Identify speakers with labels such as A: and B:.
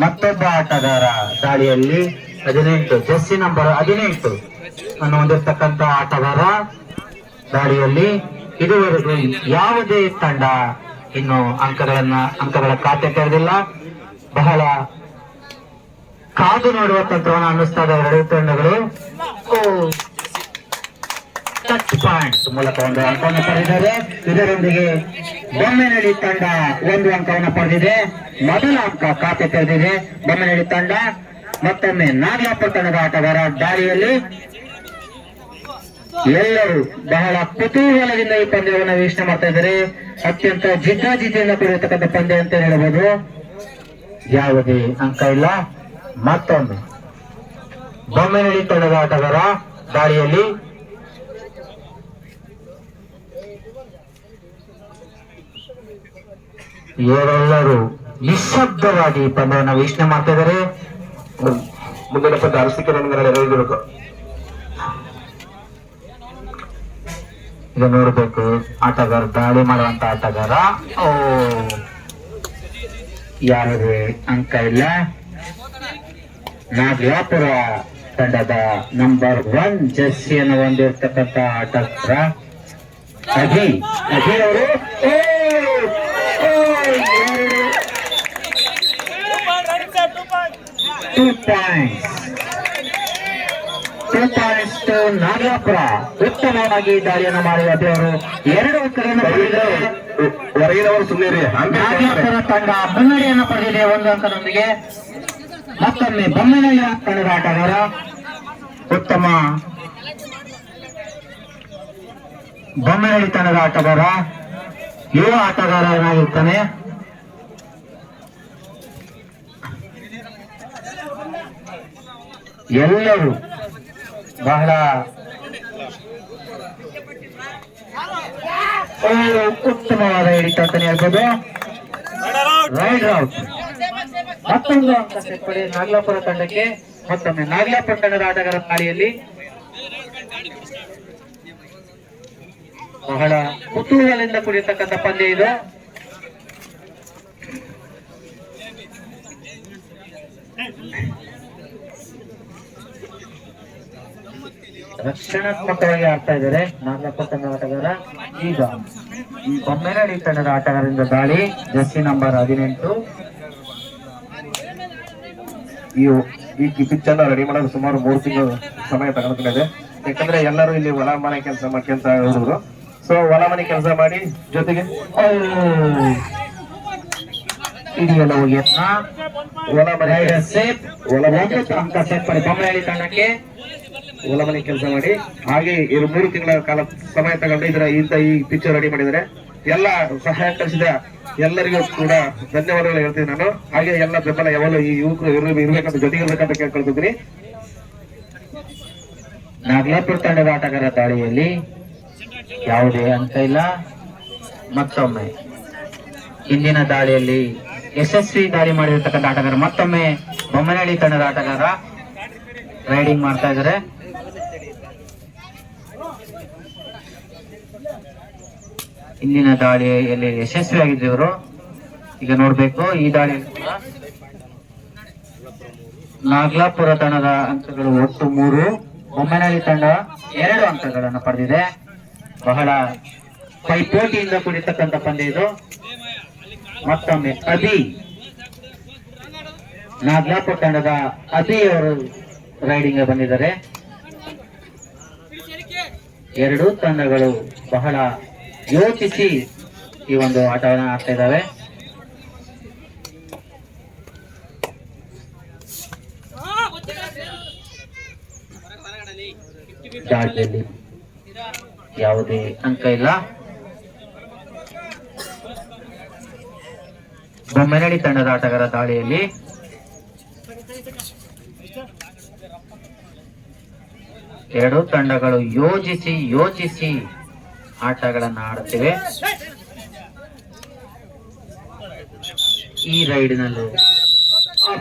A: ಮತ್ತೊಬ್ಬ ಆಟಗಾರ ದಾಳಿಯಲ್ಲಿ ಹದಿನೆಂಟು ಜೆಸ್ಸಿ ನಂಬರ್ ಹದಿನೆಂಟು ಅನ್ನು ಹೊಂದಿರತಕ್ಕಂತ ಆಟಗಾರ ದಾಳಿಯಲ್ಲಿ ಇದುವರೆಗೂ ಯಾವುದೇ ತಂಡ ಇನ್ನು ಅಂಕಗಳನ್ನ, ಅಂಕಗಳ ಖಾತೆ ತೆರೆದಿಲ್ಲ. ಬಹಳ ಕಾದು ನೋಡುವ ತಂತ್ರವನ್ನು ಅನ್ನಿಸ್ತಾ ಇದೆ ಎರಡು ತಂಡಗಳು. ಟಚ್ ಪಾಯಿಂಟ್ ಮೂಲಕ ಒಂದು ಅಂಕವನ್ನು ಪಡೆದಿದ್ದಾರೆ ಇದರೊಂದಿಗೆ ಬೊಮ್ಮೆನಹಳ್ಳಿ ತಂಡ ಒಂದು ಅಂಕವನ್ನು ಪಡೆದಿದೆ ಮೊದಲ ಅಂಕ ಖಾತೆ ತೆರೆದಿದೆ ಬೊಮ್ಮೆನಹಳ್ಳಿ ತಂಡ ಮತ್ತೊಮ್ಮೆ ನಾಗಲಾಪುರ ಆಟಗಾರ ದಾರಿಯಲ್ಲಿ ಎಲ್ಲರೂ ಬಹಳ ಕುತೂಹಲದಿಂದ ಈ ಪಂದ್ಯವನ್ನು ವೀಕ್ಷಣೆ ಮಾಡ್ತಾ ಇದ್ದಾರೆ ಅತ್ಯಂತ ಜಿದ್ದಾಜಿದ್ದಿಯಿಂದ ಕೂಡಿರತಕ್ಕಂಥ ಪಂದ್ಯ ಅಂತ ಹೇಳಬಹುದು ಯಾವುದೇ ಅಂಕ ಇಲ್ಲ ಮತ್ತೊಮ್ಮೆ ಬೊಮ್ಮೆನಹಳ್ಳಿ ತಂಡದ ಆಟಗಾರ ದಾಳಿಯಲ್ಲಿ ಇವರೆಲ್ಲರೂ ನಿಶಬ್ದವಾಗಿ ಈ ಪಂದ್ಯವನ್ನು ವೀಕ್ಷಣೆ ಮಾಡ್ತಾ ಇದ್ದಾರೆ.
B: ಮುಂದಿನ ಪದ ಅರಸಿಕೆ ರನ್ಗಳ ಇರಬೇಕು
A: ಈಗ ನೋಡ್ಬೇಕು, ಆಟಗಾರ ದಾಳಿ ಮಾಡುವಂತ ಆಟಗಾರ. ಓ ಯಾರು ಅಂಕ ಇಲ್ಲ. ನಾಗಲಾಪುರ ತಂಡದ ನಂಬರ್ ಒನ್ ಜರ್ಸಿಯನ್ನು ಹೊಂದಿರತಕ್ಕಂತ ಆಟಗಾರ ಅಜಿ ಅಜಯ್ ಅವರು two points two points two Nagalapura ಉತ್ತಮವಾಗಿ ದಾಳಿಯನ್ನು ಮಾಡಿದ ಅವರು ಎರಡು ಅಂಕಗಳನ್ನು
B: ಹೊರಗಿನವರು ಸುಮ್ಮನೆ
A: ನಾಗಲಾಪುರ ತಂಡ ಮುನ್ನಡೆಯನ್ನು ಪಡೆದಿದೆ. ಒಂದು ಅಂಕದೊಂದಿಗೆ ಮತ್ತೊಮ್ಮೆ ಬೊಮ್ಮನಹಳ್ಳಿ ತಂಡದ ಆಟಗಾರ ಉತ್ತಮ ಬೊಮ್ಮನಹಳ್ಳಿ ತಂಡದ ಆಟಗಾರ, ಯುವ ಆಟಗಾರನಾಗಿರ್ತಾನೆ. ಎಲ್ಲರೂ ಬಹಳ ಉತ್ತಮವಾದ ಹಿಡಿತ ಅಂತಾನೆ ಹೇಳ್ಬೋದು. ರೈಡ್ ಔಟ್ ಮತ್ತೊಂದು ಅಂಕ ಸೇರ್ಪಡೆ ನಾಗಲಾಪುರ ತಂಡಕ್ಕೆ ಮತ್ತೊಮ್ಮೆ ನಾಗಲಾಪುರ ತಂಡದ ಆಟಗಾರ ದಾಳಿಯಲ್ಲಿ ಬಹಳ ಕುತೂಹಲದಿಂದ ಕೂಡಿರ್ತಕ್ಕಂಥ ಪಂದ್ಯ ಇದು. ರಕ್ಷಣಾತ್ಮಕವಾಗಿ ಆಡ್ತಾ ಇದ್ದಾರೆ ನಾಗಲಾಪುರ ತಂಡ ಆಟಗಾರ. ಈಗ ಈ ಬೊಮ್ಮೆನಹಳ್ಳಿ ತಂಡದ ಆಟಗಾರರಿಂದ ದಾಳಿ, ಜರ್ಸಿ ನಂಬರ್ ಹದಿನೆಂಟು.
B: ಈ ಈ ಪಿಚ್ ಅನ್ನ ರೆಡಿ ಮಾಡೋದು ಸುಮಾರು ಮೂರು ತಿಂಗಳು ಸಮಯ ತಗೊಳ್ತಿದೆ ಯಾಕಂದ್ರೆ ಎಲ್ಲರೂ ಇಲ್ಲಿ ಒಳ ಮನೆ ಕೆಲಸ ಮಾಡ್ಕೊಂತ ಹುಡುಗರು ಸೊ ಹೊಲ ಮನೆ ಕೆಲಸ ಮಾಡಿ ಜೊತೆಗೆ
A: ಯತ್ನ
B: ಹೊಲ ಮನೆ
A: ಸೇಫ್.
B: ಹೊಲ
A: ಅಂಕ ಸೇರ್ಪಡೆ ಬೊಮ್ಮೆನಹಳ್ಳಿ ತಂಡಕ್ಕೆ
B: ಹೊಲ ಮನೆ ಕೆಲಸ ಮಾಡಿ. ಹಾಗೆ ಇವರು ಮೂರು ತಿಂಗಳ ಕಾಲ ಸಮಯ ತಗೊಂಡು ಇದರ ಇಂತ ಈ ಪಿಕ್ಚರ್ ರೆಡಿ ಮಾಡಿದರೆ ಎಲ್ಲ ಸಹಾಯ ಕಳಿಸಿದ ಎಲ್ಲರಿಗೂ ಕೂಡ ಧನ್ಯವಾದಗಳು ಹೇಳ್ತೀನಿ ನಾನು. ಹಾಗೆ ಎಲ್ಲ ಬೆಂಬಲ ಯಾವಾಗಲೂ ಈ ಯುವಕರು ಇರ್ಬೇಕು- ಇರ್ಬೇಕಂತ ಜೊತೆಗೆ ಇರ್ಬೇಕಂತ ಕೇಳ್ಕೊಳ್ತಿದ್ದೀನಿ.
A: ನಾಗಲಾಪುರ ತಂಡದ ಆಟಗಾರ ದಾಳಿಯಲ್ಲಿ ಯಾವುದೇ ಅಂತ ಇಲ್ಲ. ಮತ್ತೊಮ್ಮೆ, ಹಿಂದಿನ ದಾಳಿಯಲ್ಲಿ ಯಶಸ್ವಿ ದಾಳಿ ಮಾಡಿರ್ತಕ್ಕಂಥ ಆಟಗಾರ ಮತ್ತೊಮ್ಮೆ ಬೊಮ್ಮನಹಳ್ಳಿ ತಂಡದ ಆಟಗಾರ ರೈಡಿಂಗ್ ಮಾಡ್ತಾ ಇದ್ದಾರೆ ಇಂದಿನ ದಾಳಿಯಲ್ಲಿ ಯಶಸ್ವಿಯಾಗಿದ್ರು ಇವರು. ಈಗ ನೋಡ್ಬೇಕು, ಈ ದಾಳಿ ನಾಗಲಾಪುರ ತಂಡದ ಅಂಕಗಳು ಒಟ್ಟು ಮೂರು, ಬೊಮ್ಮನಹಳ್ಳಿ ತಂಡ ಎರಡು ಅಂಕಗಳನ್ನು ಪಡೆದಿದೆ. ಬಹಳ ಪೈಪೋಟಿಯಿಂದ ಕೂಡಿರ್ತಕ್ಕಂಥ ಪಂದ್ಯ ಇದು. ಮತ್ತೊಮ್ಮೆ ಅಭಿ. ನಾಗಲಾಪುರ ತಂಡದ ಅಭಿ ಅವರು ರೈಡಿಂಗ್ ಬಂದಿದ್ದಾರೆ. ಎರಡೂ ತಂಡಗಳು ಬಹಳ ಯೋಚಿಸಿ ಈ ಒಂದು ಆಟವನ್ನು ಆಡ್ತಾ ಇದ್ದಾವೆ. ದಾಳಿಯಲ್ಲಿ ಯಾವುದೇ ಅಂಕ ಇಲ್ಲ. ಬೊಮ್ಮನಹಳ್ಳಿ ತಂಡದ ಆಟಗಾರ ದಾಳಿಯಲ್ಲಿ. ಎರಡು ತಂಡಗಳು ಯೋಜಿಸಿ ಯೋಚಿಸಿ ಆಟಗಳನ್ನು ಆಡುತ್ತಿವೆ. ಈ ರೈಡಿನಲ್ಲೂ